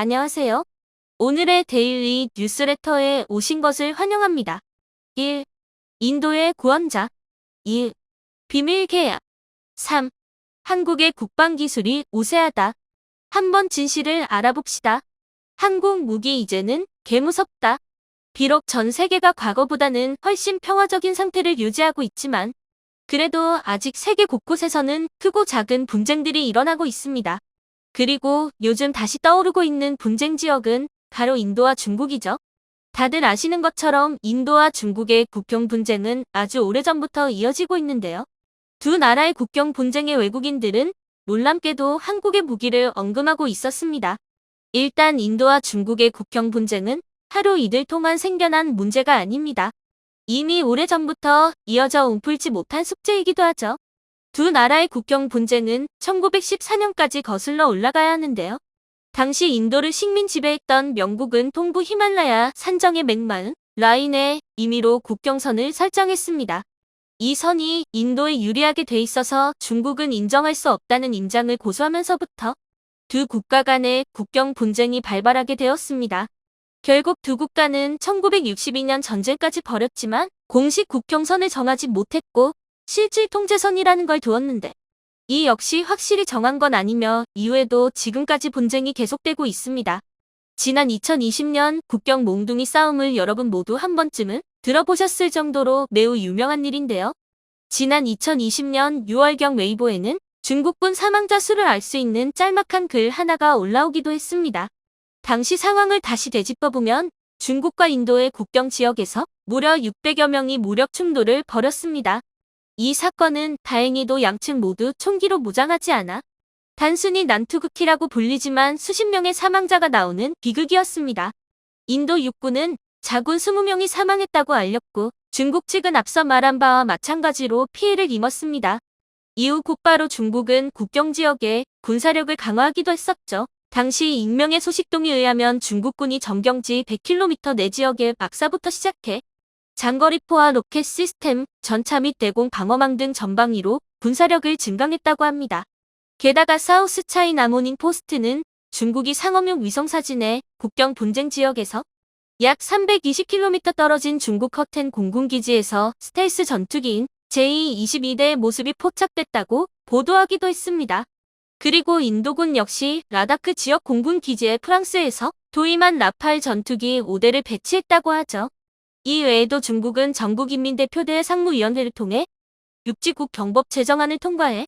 안녕하세요. 오늘의 데일리 뉴스레터에 오신 것을 환영합니다. 1. 인도의 구원자 2. 비밀 계약 3. 한국의 국방기술이 우세하다. 한번 진실을 알아봅시다. 한국 무기 이제는 개무섭다. 비록 전 세계가 과거보다는 훨씬 평화적인 상태를 유지하고 있지만 그래도 아직 세계 곳곳에서는 크고 작은 분쟁들이 일어나고 있습니다. 그리고 요즘 다시 떠오르고 있는 분쟁 지역은 바로 인도와 중국이죠. 다들 아시는 것처럼 인도와 중국의 국경 분쟁은 아주 오래전부터 이어지고 있는데요. 두 나라의 국경 분쟁의 외국인들은 놀랍게도 한국의 무기를 언급하고 있었습니다. 일단 인도와 중국의 국경 분쟁은 하루 이틀 동안 생겨난 문제가 아닙니다. 이미 오래전부터 이어져 움풀지 못한 숙제이기도 하죠. 두 나라의 국경 분쟁은 1914년까지 거슬러 올라가야 하는데요. 당시 인도를 식민 지배했던 영국은 동부 히말라야 산정의 맥마은 라인에 임의로 국경선을 설정했습니다. 이 선이 인도에 유리하게 돼 있어서 중국은 인정할 수 없다는 인장을 고수하면서부터 두 국가 간의 국경 분쟁이 발발하게 되었습니다. 결국 두 국가는 1962년 전쟁까지 벌였지만 공식 국경선을 정하지 못했고 실질 통제선이라는 걸 두었는데 이 역시 확실히 정한 건 아니며 이후에도 지금까지 분쟁이 계속되고 있습니다. 지난 2020년 국경 몽둥이 싸움을 여러분 모두 한 번쯤은 들어보셨을 정도로 매우 유명한 일인데요. 지난 2020년 6월경 웨이보에는 중국군 사망자 수를 알 수 있는 짤막한 글 하나가 올라오기도 했습니다. 당시 상황을 다시 되짚어보면 중국과 인도의 국경 지역에서 무려 600여 명이 무력 충돌을 벌였습니다. 이 사건은 다행히도 양측 모두 총기로 무장하지 않아 단순히 난투극기라고 불리지만 수십 명의 사망자가 나오는 비극이었습니다. 인도 육군은 자군 20명이 사망했다고 알렸고 중국 측은 앞서 말한 바와 마찬가지로 피해를 입었습니다. 이후 곧바로 중국은 국경 지역에 군사력을 강화하기도 했었죠. 당시 익명의 소식통에 의하면 중국군이 점경지 100km 내 지역의 박사부터 시작해 장거리포와 로켓 시스템, 전차 및 대공 방어망 등 전방위로 군사력을 증강했다고 합니다. 게다가 사우스 차이나 모닝 포스트는 중국이 상업용 위성사진에 국경 분쟁 지역에서 약 320km 떨어진 중국 커텐 공군기지에서 스텔스 전투기인 제22대의 모습이 포착됐다고 보도하기도 했습니다. 그리고 인도군 역시 라다크 지역 공군기지에 프랑스에서 도임한 라팔 전투기 5대를 배치했다고 하죠. 이 외에도 중국은 전국인민대표대 상무위원회를 통해 육지국 경법 제정안을 통과해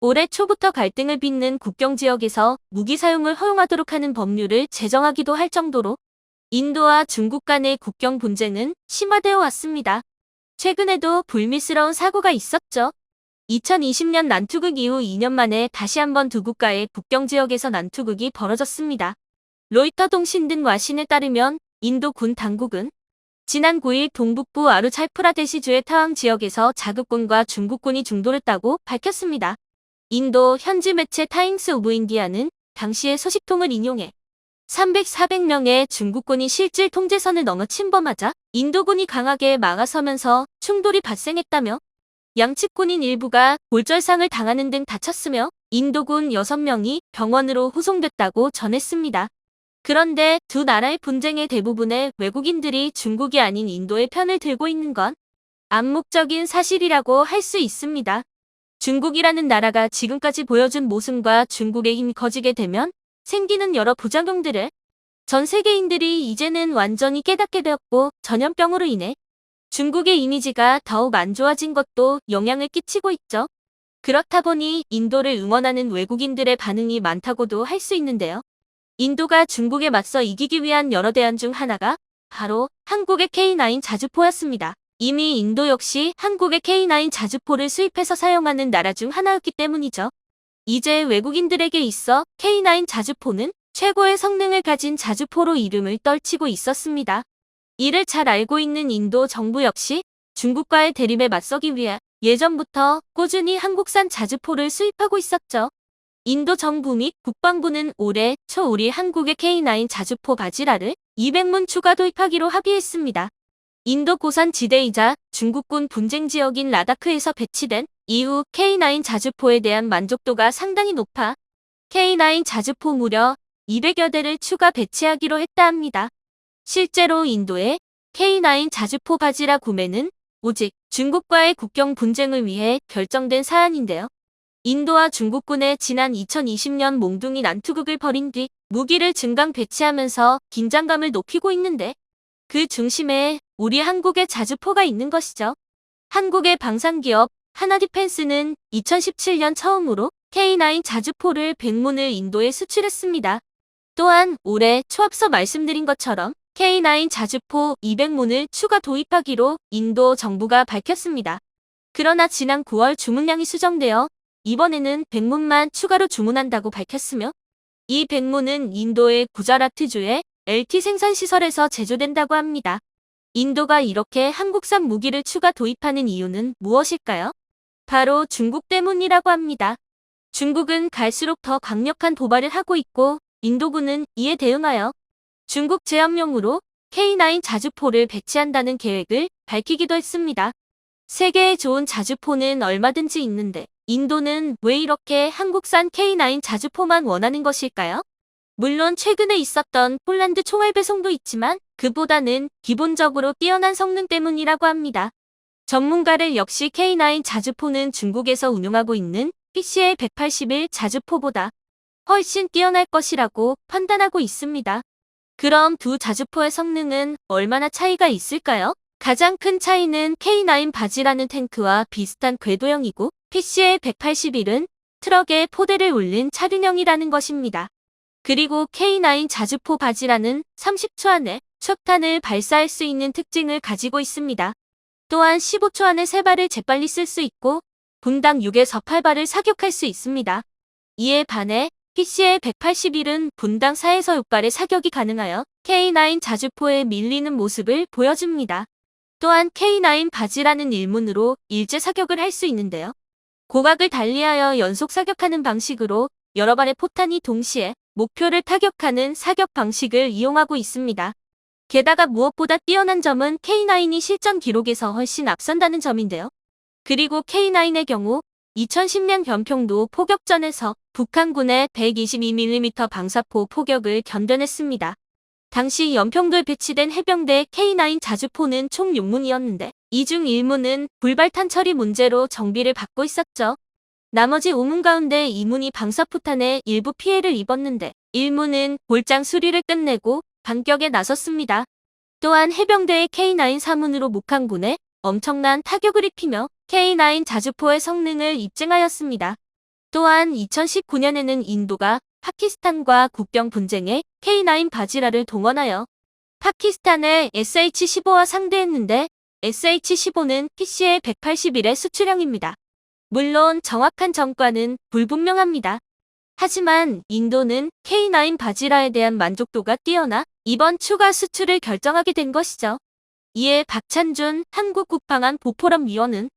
올해 초부터 갈등을 빚는 국경 지역에서 무기 사용을 허용하도록 하는 법률을 제정하기도 할 정도로 인도와 중국 간의 국경 분쟁은 심화되어 왔습니다. 최근에도 불미스러운 사고가 있었죠. 2020년 난투극 이후 2년 만에 다시 한번 두 국가의 국경 지역에서 난투극이 벌어졌습니다. 로이터 통신 등 와신에 따르면 인도 군 당국은 지난 9일 동북부 아루찰프라데시주의 타왕 지역에서 자국군과 중국군이 중돌했다고 밝혔습니다. 인도 현지 매체 타임스 오브 인디아는 당시의 소식통을 인용해 300, 400명의 중국군이 실질 통제선을 넘어 침범하자 인도군이 강하게 막아서면서 충돌이 발생했다며 양측군인 일부가 골절상을 당하는 등 다쳤으며 인도군 6명이 병원으로 후송됐다고 전했습니다. 그런데 두 나라의 분쟁의 대부분의 외국인들이 중국이 아닌 인도의 편을 들고 있는 건 암묵적인 사실이라고 할 수 있습니다. 중국이라는 나라가 지금까지 보여준 모습과 중국의 힘이 커지게 되면 생기는 여러 부작용들을 전 세계인들이 이제는 완전히 깨닫게 되었고 전염병으로 인해 중국의 이미지가 더욱 안 좋아진 것도 영향을 끼치고 있죠. 그렇다 보니 인도를 응원하는 외국인들의 반응이 많다고도 할 수 있는데요. 인도가 중국에 맞서 이기기 위한 여러 대안 중 하나가 바로 한국의 K9 자주포였습니다. 이미 인도 역시 한국의 K9 자주포를 수입해서 사용하는 나라 중 하나였기 때문이죠. 이제 외국인들에게 있어 K9 자주포는 최고의 성능을 가진 자주포로 이름을 떨치고 있었습니다. 이를 잘 알고 있는 인도 정부 역시 중국과의 대립에 맞서기 위해 예전부터 꾸준히 한국산 자주포를 수입하고 있었죠. 인도 정부 및 국방부는 올해 초 우리 한국의 K9 자주포 바지라를 200문 추가 도입하기로 합의했습니다. 인도 고산 지대이자 중국군 분쟁 지역인 라다크에서 배치된 이후 K9 자주포에 대한 만족도가 상당히 높아 K9 자주포 무려 200여 대를 추가 배치하기로 했다 합니다. 실제로 인도의 K9 자주포 바지라 구매는 오직 중국과의 국경 분쟁을 위해 결정된 사안인데요. 인도와 중국군의 지난 2020년 몽둥이 난투극을 벌인 뒤 무기를 증강 배치하면서 긴장감을 높이고 있는데 그 중심에 우리 한국의 자주포가 있는 것이죠. 한국의 방산기업 하나디펜스는 2017년 처음으로 K9 자주포를 100문을 인도에 수출했습니다. 또한 올해 초앞서 말씀드린 것처럼 K9 자주포 200문을 추가 도입하기로 인도 정부가 밝혔습니다. 그러나 지난 9월 주문량이 수정되어 이번에는 100문만 추가로 주문한다고 밝혔으며 이 100문은 인도의 구자라트주의 LT 생산시설에서 제조된다고 합니다. 인도가 이렇게 한국산 무기를 추가 도입하는 이유는 무엇일까요? 바로 중국 때문이라고 합니다. 중국은 갈수록 더 강력한 도발을 하고 있고 인도군은 이에 대응하여 중국 제압용으로 K9 자주포를 배치한다는 계획을 밝히기도 했습니다. 세계에 좋은 자주포는 얼마든지 있는데 인도는 왜 이렇게 한국산 K9 자주포만 원하는 것일까요? 물론 최근에 있었던 폴란드 총알 배송도 있지만 그보다는 기본적으로 뛰어난 성능 때문이라고 합니다. 전문가를 역시 K9 자주포는 중국에서 운용하고 있는 PCL 181 자주포보다 훨씬 뛰어날 것이라고 판단하고 있습니다. 그럼 두 자주포의 성능은 얼마나 차이가 있을까요? 가장 큰 차이는 K9 바지라는 탱크와 비슷한 궤도형이고 PCL 181은 트럭에 포대를 올린 차륜형이라는 것입니다. 그리고 K9 자주포 바지라는 30초 안에 척탄을 발사할 수 있는 특징을 가지고 있습니다. 또한 15초 안에 3발을 재빨리 쓸 수 있고 분당 6에서 8발을 사격할 수 있습니다. 이에 반해 PCL 181은 분당 4에서 6발의 사격이 가능하여 K9 자주포에 밀리는 모습을 보여줍니다. 또한 K9 바지라는 일문으로 일제 사격을 할 수 있는데요. 고각을 달리하여 연속 사격하는 방식으로 여러 발의 포탄이 동시에 목표를 타격하는 사격 방식을 이용하고 있습니다. 게다가 무엇보다 뛰어난 점은 K9이 실전 기록에서 훨씬 앞선다는 점인데요. 그리고 K9의 경우 2010년 변평도 포격전에서 북한군의 122mm 방사포 포격을 견뎌냈습니다. 당시 연평도에 배치된 해병대 K9 자주포는 총 6문이었는데 이 중 1문은 불발탄 처리 문제로 정비를 받고 있었죠. 나머지 5문 가운데 2문이 방사포탄에 일부 피해를 입었는데 1문은 볼장 수리를 끝내고 반격에 나섰습니다. 또한 해병대의 K9 사문으로 북한군에 엄청난 타격을 입히며 K9 자주포의 성능을 입증하였습니다. 또한 2019년에는 인도가 파키스탄과 국경 분쟁에 K9 바지라를 동원하여 파키스탄의 SH-15와 상대했는데 SH-15는 PCL 181의 수출형입니다. 물론 정확한 정과는 불분명합니다. 하지만 인도는 K9 바지라에 대한 만족도가 뛰어나 이번 추가 수출을 결정하게 된 것이죠. 이에 박찬준 한국국방안 보포럼 위원은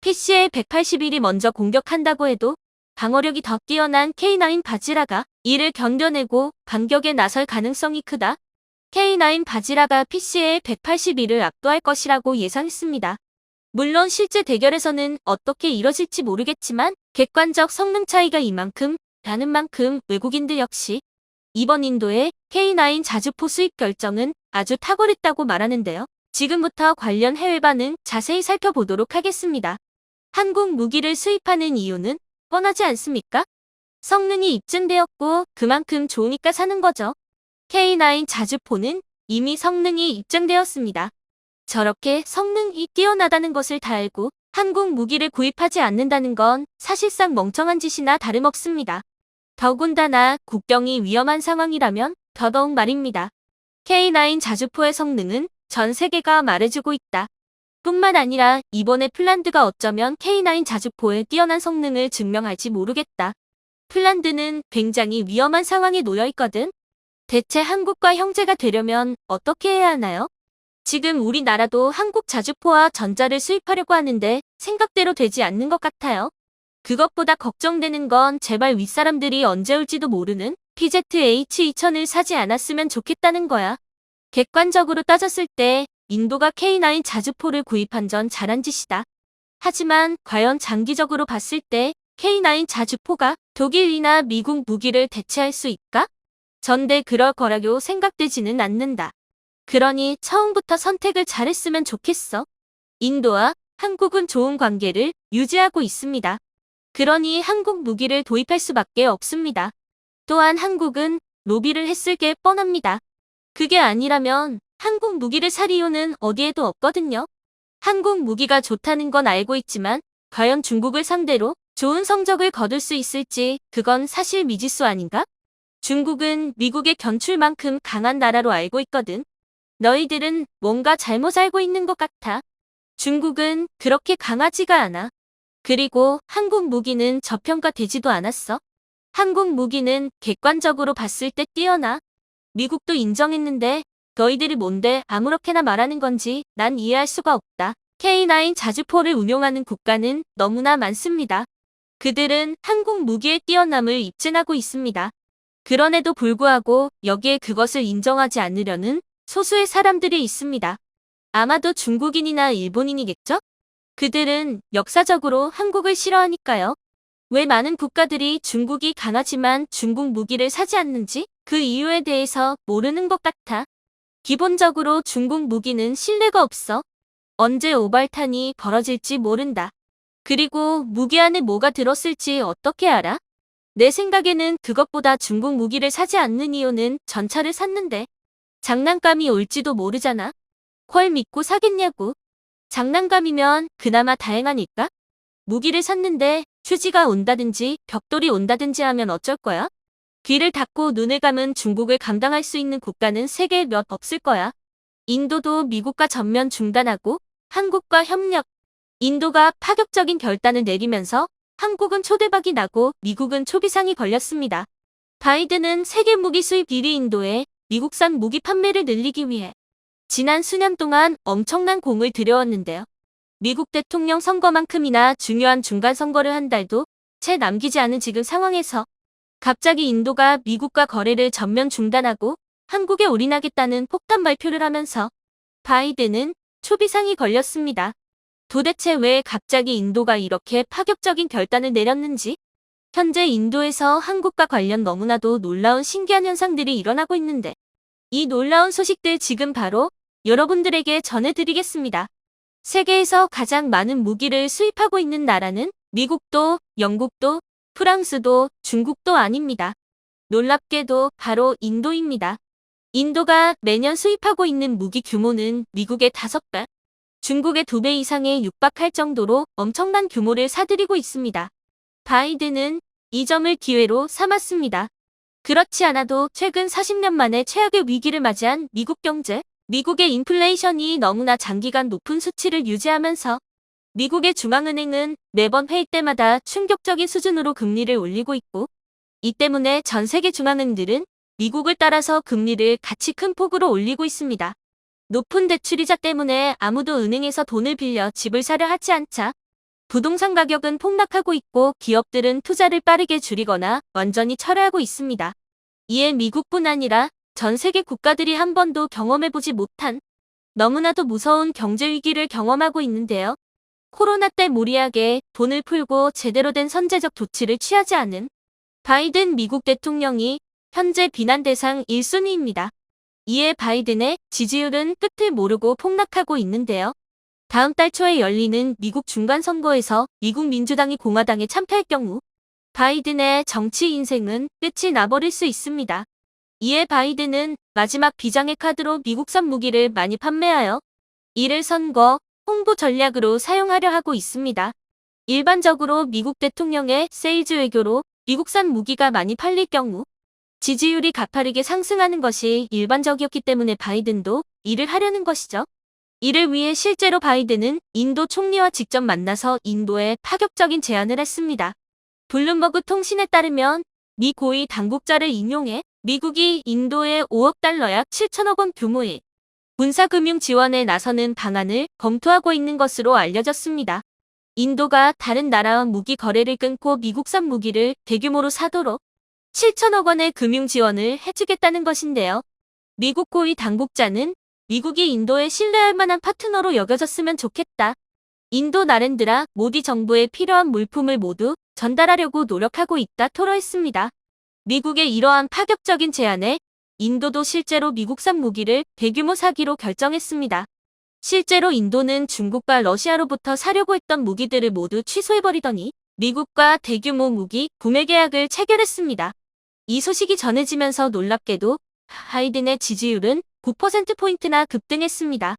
PCL 181이 먼저 공격한다고 해도 방어력이 더 뛰어난 K9 바지라가 이를 견뎌내고 반격에 나설 가능성이 크다. K9 바지라가 PCL 181을 압도할 것이라고 예상했습니다. 물론 실제 대결에서는 어떻게 이뤄질지 모르겠지만 객관적 성능 차이가 이만큼 라는 만큼 외국인들 역시 이번 인도의 K9 자주포 수입 결정은 아주 탁월했다고 말하는데요. 지금부터 관련 해외 반응 자세히 살펴보도록 하겠습니다. 한국 무기를 수입하는 이유는 뻔하지 않습니까? 성능이 입증되었고 그만큼 좋으니까 사는 거죠. K9 자주포는 이미 성능이 입증되었습니다. 저렇게 성능이 뛰어나다는 것을 다 알고 한국 무기를 구입하지 않는다는 건 사실상 멍청한 짓이나 다름없습니다. 더군다나 국경이 위험한 상황이라면 더더욱 말입니다. K9 자주포의 성능은 전 세계가 말해주고 있다. 뿐만 아니라 이번에 폴란드가 어쩌면 K9 자주포의 뛰어난 성능을 증명할지 모르겠다. 폴란드는 굉장히 위험한 상황에 놓여 있거든. 대체 한국과 형제가 되려면 어떻게 해야 하나요? 지금 우리나라도 한국 자주포와 전자를 수입하려고 하는데 생각대로 되지 않는 것 같아요. 그것보다 걱정되는 건 제발 윗사람들이 언제 올지도 모르는 PZH-2000을 사지 않았으면 좋겠다는 거야. 객관적으로 따졌을 때 인도가 K9 자주포를 구입한 전 잘한 짓이다. 하지만 과연 장기적으로 봤을 때 K9 자주포가 독일이나 미국 무기를 대체할 수 있까? 전대 그럴 거라고 생각되지는 않는다. 그러니 처음부터 선택을 잘했으면 좋겠어. 인도와 한국은 좋은 관계를 유지하고 있습니다. 그러니 한국 무기를 도입할 수밖에 없습니다. 또한 한국은 로비를 했을 게 뻔합니다. 그게 아니라면 한국 무기를 살 이유는 어디에도 없거든요. 한국 무기가 좋다는 건 알고 있지만 과연 중국을 상대로 좋은 성적을 거둘 수 있을지 그건 사실 미지수 아닌가? 중국은 미국의 견출만큼 강한 나라로 알고 있거든. 너희들은 뭔가 잘못 알고 있는 것 같아. 중국은 그렇게 강하지가 않아. 그리고 한국 무기는 저평가되지도 않았어. 한국 무기는 객관적으로 봤을 때 뛰어나. 미국도 인정했는데 너희들이 뭔데 아무렇게나 말하는 건지 난 이해할 수가 없다. K9 자주포를 운용하는 국가는 너무나 많습니다. 그들은 한국 무기의 뛰어남을 입증하고 있습니다. 그런에도 불구하고 여기에 그것을 인정하지 않으려는 소수의 사람들이 있습니다. 아마도 중국인이나 일본인이겠죠? 그들은 역사적으로 한국을 싫어하니까요. 왜 많은 국가들이 중국이 강하지만 중국 무기를 사지 않는지 그 이유에 대해서 모르는 것 같아. 기본적으로 중국 무기는 신뢰가 없어. 언제 오발탄이 벌어질지 모른다. 그리고 무기 안에 뭐가 들었을지 어떻게 알아? 내 생각에는 그것보다 중국 무기를 사지 않는 이유는 전차를 샀는데 장난감이 올지도 모르잖아. 헐 믿고 사겠냐고. 장난감이면 그나마 다행하니까? 무기를 샀는데 휴지가 온다든지 벽돌이 온다든지 하면 어쩔 거야? 귀를 닫고 눈을 감은 중국을 감당할 수 있는 국가는 세계에 몇 없을 거야. 인도도 미국과 전면 중단하고 한국과 협력. 인도가 파격적인 결단을 내리면서 한국은 초대박이 나고 미국은 초비상이 걸렸습니다. 바이든은 세계 무기 수입 1위 인도에 미국산 무기 판매를 늘리기 위해 지난 수년 동안 엄청난 공을 들여왔는데요. 미국 대통령 선거만큼이나 중요한 중간 선거를 한 달도 채 남기지 않은 지금 상황에서 갑자기 인도가 미국과 거래를 전면 중단하고 한국에 올인하겠다는 폭탄 발표를 하면서 바이든은 초비상이 걸렸습니다. 도대체 왜 갑자기 인도가 이렇게 파격적인 결단을 내렸는지 현재 인도에서 한국과 관련 너무나도 놀라운 신기한 현상들이 일어나고 있는데 이 놀라운 소식들 지금 바로 여러분들에게 전해드리겠습니다. 세계에서 가장 많은 무기를 수입하고 있는 나라는 미국도, 영국도, 프랑스도, 중국도 아닙니다. 놀랍게도 바로 인도입니다. 인도가 매년 수입하고 있는 무기 규모는 미국의 5배, 중국의 2배 이상에 육박할 정도로 엄청난 규모를 사들이고 있습니다. 바이든은 이 점을 기회로 삼았습니다. 그렇지 않아도 최근 40년 만에 최악의 위기를 맞이한 미국 경제, 미국의 인플레이션이 너무나 장기간 높은 수치를 유지하면서 미국의 중앙은행은 매번 회의 때마다 충격적인 수준으로 금리를 올리고 있고 이 때문에 전 세계 중앙은행들은 미국을 따라서 금리를 같이 큰 폭으로 올리고 있습니다. 높은 대출이자 때문에 아무도 은행에서 돈을 빌려 집을 사려 하지 않자 부동산 가격은 폭락하고 있고 기업들은 투자를 빠르게 줄이거나 완전히 철회하고 있습니다. 이에 미국뿐 아니라 전 세계 국가들이 한 번도 경험해보지 못한 너무나도 무서운 경제 위기를 경험하고 있는데요. 코로나 때 무리하게 돈을 풀고 제대로 된 선제적 조치를 취하지 않은 바이든 미국 대통령이 현재 비난 대상 1순위입니다. 이에 바이든의 지지율은 끝을 모르고 폭락하고 있는데요. 다음 달 초에 열리는 미국 중간선거에서 미국 민주당이 공화당에 참패할 경우 바이든의 정치 인생은 끝이 나버릴 수 있습니다. 이에 바이든은 마지막 비장의 카드로 미국산 무기를 많이 판매하여 이를 선거, 홍보 전략으로 사용하려 하고 있습니다. 일반적으로 미국 대통령의 세일즈 외교로 미국산 무기가 많이 팔릴 경우 지지율이 가파르게 상승하는 것이 일반적이었기 때문에 바이든도 이를 하려는 것이죠. 이를 위해 실제로 바이든은 인도 총리와 직접 만나서 인도에 파격적인 제안을 했습니다. 블룸버그 통신에 따르면 미 고위 당국자를 인용해 미국이 인도에 5억 달러 약 7천억 원 규모의 군사금융 지원에 나서는 방안을 검토하고 있는 것으로 알려졌습니다. 인도가 다른 나라와 무기 거래를 끊고 미국산 무기를 대규모로 사도록 7천억 원의 금융 지원을 해주겠다는 것인데요. 미국 고위 당국자는 미국이 인도에 신뢰할 만한 파트너로 여겨졌으면 좋겠다. 인도 나렌드라 모디 정부에 필요한 물품을 모두 전달하려고 노력하고 있다 토로했습니다. 미국의 이러한 파격적인 제안에 인도도 실제로 미국산 무기를 대규모 사기로 결정했습니다. 실제로 인도는 중국과 러시아로부터 사려고 했던 무기들을 모두 취소해버리더니 미국과 대규모 무기 구매 계약을 체결했습니다. 이 소식이 전해지면서 놀랍게도 하이든의 지지율은 9%포인트나 급등했습니다.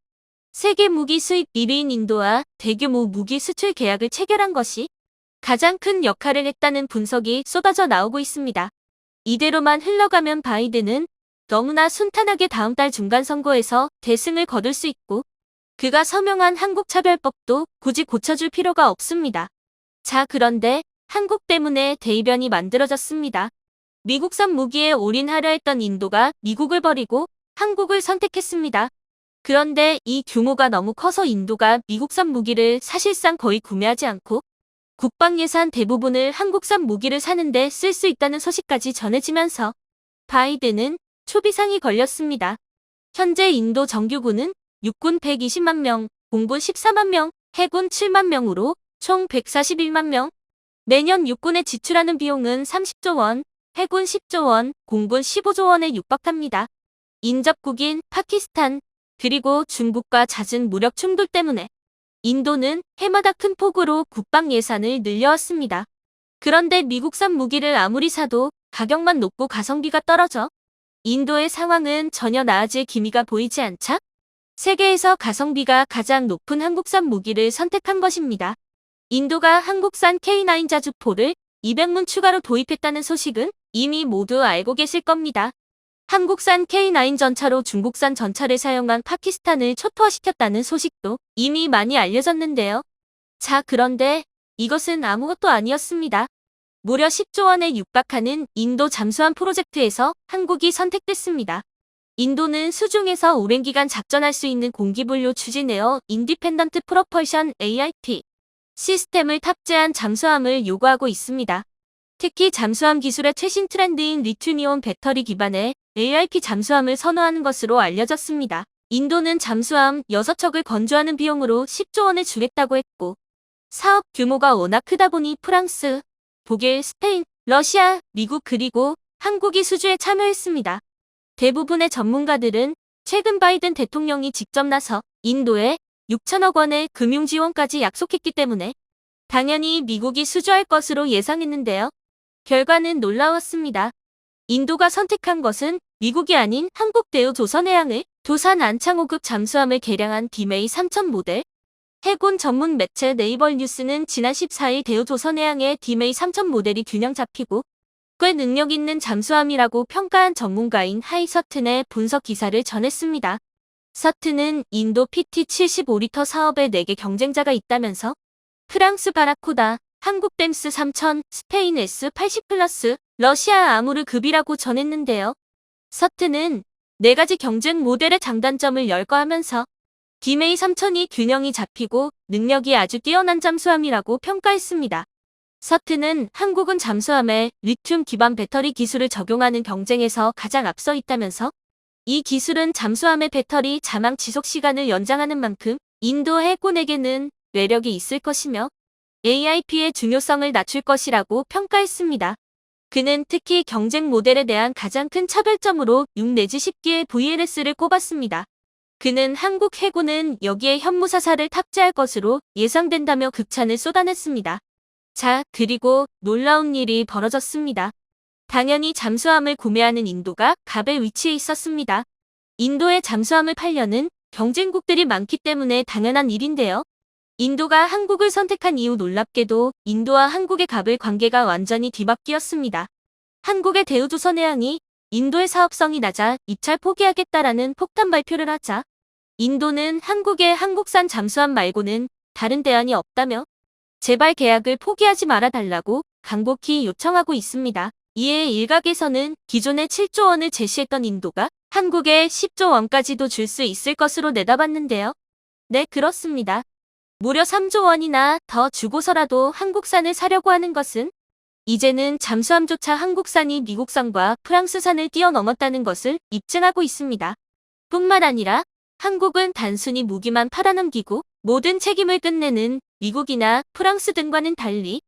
세계 무기 수입 1위인 인도와 대규모 무기 수출 계약을 체결한 것이 가장 큰 역할을 했다는 분석이 쏟아져 나오고 있습니다. 이대로만 흘러가면 바이든은 너무나 순탄하게 다음 달 중간 선거에서 대승을 거둘 수 있고 그가 서명한 한국차별법도 굳이 고쳐줄 필요가 없습니다. 자, 그런데 한국 때문에 대이변이 만들어졌습니다. 미국산 무기에 올인하려 했던 인도가 미국을 버리고 한국을 선택했습니다. 그런데 이 규모가 너무 커서 인도가 미국산 무기를 사실상 거의 구매하지 않고 국방 예산 대부분을 한국산 무기를 사는데 쓸 수 있다는 소식까지 전해지면서 바이든은 초비상이 걸렸습니다. 현재 인도 정규군은 육군 120만 명, 공군 14만 명, 해군 7만 명으로 총 141만 명. 매년 육군에 지출하는 비용은 30조 원, 해군 10조 원, 공군 15조 원에 육박합니다. 인접국인 파키스탄, 그리고 중국과 잦은 무력 충돌 때문에 인도는 해마다 큰 폭으로 국방 예산을 늘려왔습니다. 그런데 미국산 무기를 아무리 사도 가격만 높고 가성비가 떨어져 인도의 상황은 전혀 나아질 기미가 보이지 않자 세계에서 가성비가 가장 높은 한국산 무기를 선택한 것입니다. 인도가 한국산 K9 자주포를 200문 추가로 도입했다는 소식은 이미 모두 알고 계실 겁니다. 한국산 K9 전차로 중국산 전차를 사용한 파키스탄을 초토화시켰다는 소식도 이미 많이 알려졌는데요. 자, 그런데 이것은 아무것도 아니었습니다. 무려 10조 원에 육박하는 인도 잠수함 프로젝트에서 한국이 선택됐습니다. 인도는 수중에서 오랜 기간 작전할 수 있는 공기분류 추진에어 인디펜던트 프로펄션 AIP 시스템을 탑재한 잠수함을 요구하고 있습니다. 특히 잠수함 기술의 최신 트렌드인 리튬이온 배터리 기반의 AIP 잠수함을 선호하는 것으로 알려졌습니다. 인도는 잠수함 6척을 건조하는 비용으로 10조 원을 주겠다고 했고 사업 규모가 워낙 크다 보니 프랑스, 독일, 스페인, 러시아, 미국 그리고 한국이 수주에 참여했습니다. 대부분의 전문가들은 최근 바이든 대통령이 직접 나서 인도에 6천억 원의 금융 지원까지 약속했기 때문에 당연히 미국이 수주할 것으로 예상했는데요. 결과는 놀라웠습니다. 인도가 선택한 것은 미국이 아닌 한국 대우 조선해양을 도산 안창 5급 잠수함을 개량한 디메이 3000 모델 해군 전문 매체 네이버 뉴스는 지난 14일 대우 조선해양의 디메이 3000 모델이 균형 잡히고 꽤 능력 있는 잠수함이라고 평가한 전문가인 하이 서튼의 분석 기사를 전했습니다. 서튼은 인도 PT75리터 사업에 4개 경쟁자가 있다면서 프랑스 바라코다, 한국 댐스 3000, 스페인 S80 플러스, 러시아 아무르 급이라고 전했는데요. 서튼은 네 가지 경쟁 모델의 장단점을 열거하면서 디메이 3000이 균형이 잡히고 능력이 아주 뛰어난 잠수함이라고 평가했습니다. 서튼은 한국은 잠수함에 리튬 기반 배터리 기술을 적용하는 경쟁에서 가장 앞서 있다면서 이 기술은 잠수함의 배터리 자망 지속 시간을 연장하는 만큼 인도 해군에게는 매력이 있을 것이며 AIP의 중요성을 낮출 것이라고 평가했습니다. 그는 특히 경쟁 모델에 대한 가장 큰 차별점으로 6 내지 10기의 VLS를 꼽았습니다. 그는 한국 해군은 여기에 현무사사를 탑재할 것으로 예상된다며 극찬을 쏟아냈습니다. 자, 그리고 놀라운 일이 벌어졌습니다. 당연히 잠수함을 구매하는 인도가 갑의 위치에 있었습니다. 인도의 잠수함을 팔려는 경쟁국들이 많기 때문에 당연한 일인데요. 인도가 한국을 선택한 이후 놀랍게도 인도와 한국의 갑의 관계가 완전히 뒤바뀌었습니다. 한국의 대우조선해양이 인도의 사업성이 낮아 입찰 포기하겠다라는 폭탄 발표를 하자 인도는 한국의 한국산 잠수함 말고는 다른 대안이 없다며 제발 계약을 포기하지 말아달라고 강곡히 요청하고 있습니다. 이에 일각에서는 기존의 7조 원을 제시했던 인도가 한국에 10조 원까지도 줄 수 있을 것으로 내다봤는데요. 네, 그렇습니다. 무려 3조 원이나 더 주고서라도 한국산을 사려고 하는 것은 이제는 잠수함조차 한국산이 미국산과 프랑스산을 뛰어넘었다는 것을 입증하고 있습니다. 뿐만 아니라 한국은 단순히 무기만 팔아넘기고 모든 책임을 끝내는 미국이나 프랑스 등과는 달리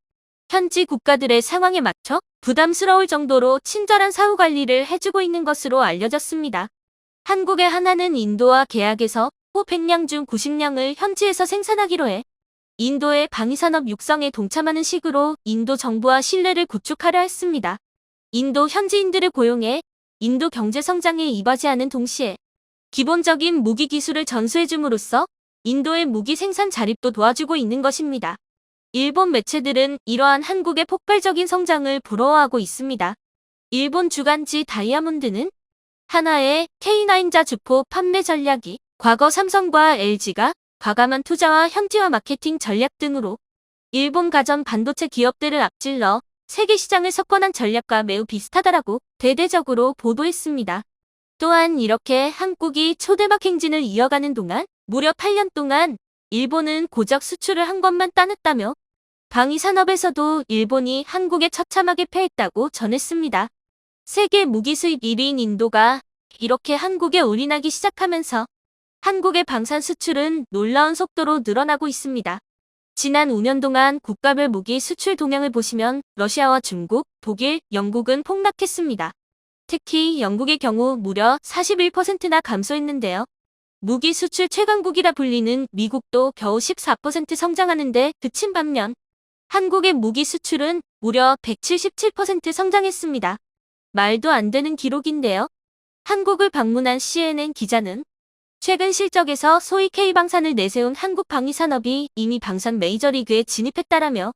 현지 국가들의 상황에 맞춰 부담스러울 정도로 친절한 사후 관리를 해주고 있는 것으로 알려졌습니다. 한국의 하나는 인도와 계약해서 호 100량 중 90량을 현지에서 생산하기로 해 인도의 방위산업 육성에 동참하는 식으로 인도 정부와 신뢰를 구축하려 했습니다. 인도 현지인들을 고용해 인도 경제 성장에 이바지하는 동시에 기본적인 무기 기술을 전수해줌으로써 인도의 무기 생산 자립도 도와주고 있는 것입니다. 일본 매체들은 이러한 한국의 폭발적인 성장을 부러워하고 있습니다. 일본 주간지 다이아몬드는 하나의 K9자 주포 판매 전략이 과거 삼성과 LG가 과감한 투자와 현지화 마케팅 전략 등으로 일본 가전 반도체 기업들을 앞질러 세계 시장을 석권한 전략과 매우 비슷하다라고 대대적으로 보도했습니다. 또한 이렇게 한국이 초대박 행진을 이어가는 동안 무려 8년 동안 일본은 고작 수출을 한 것만 따냈다며 방위 산업에서도 일본이 한국에 처참하게 패했다고 전했습니다. 세계 무기 수입 1위인 인도가 이렇게 한국에 올인하기 시작하면서 한국의 방산 수출은 놀라운 속도로 늘어나고 있습니다. 지난 5년 동안 국가별 무기 수출 동향을 보시면 러시아와 중국, 독일, 영국은 폭락했습니다. 특히 영국의 경우 무려 41%나 감소했는데요. 무기 수출 최강국이라 불리는 미국도 겨우 14% 성장하는데 그친 반면 한국의 무기 수출은 무려 177% 성장했습니다. 말도 안 되는 기록인데요. 한국을 방문한 CNN 기자는 최근 실적에서 소위 K방산을 내세운 한국 방위산업이 이미 방산 메이저리그에 진입했다라며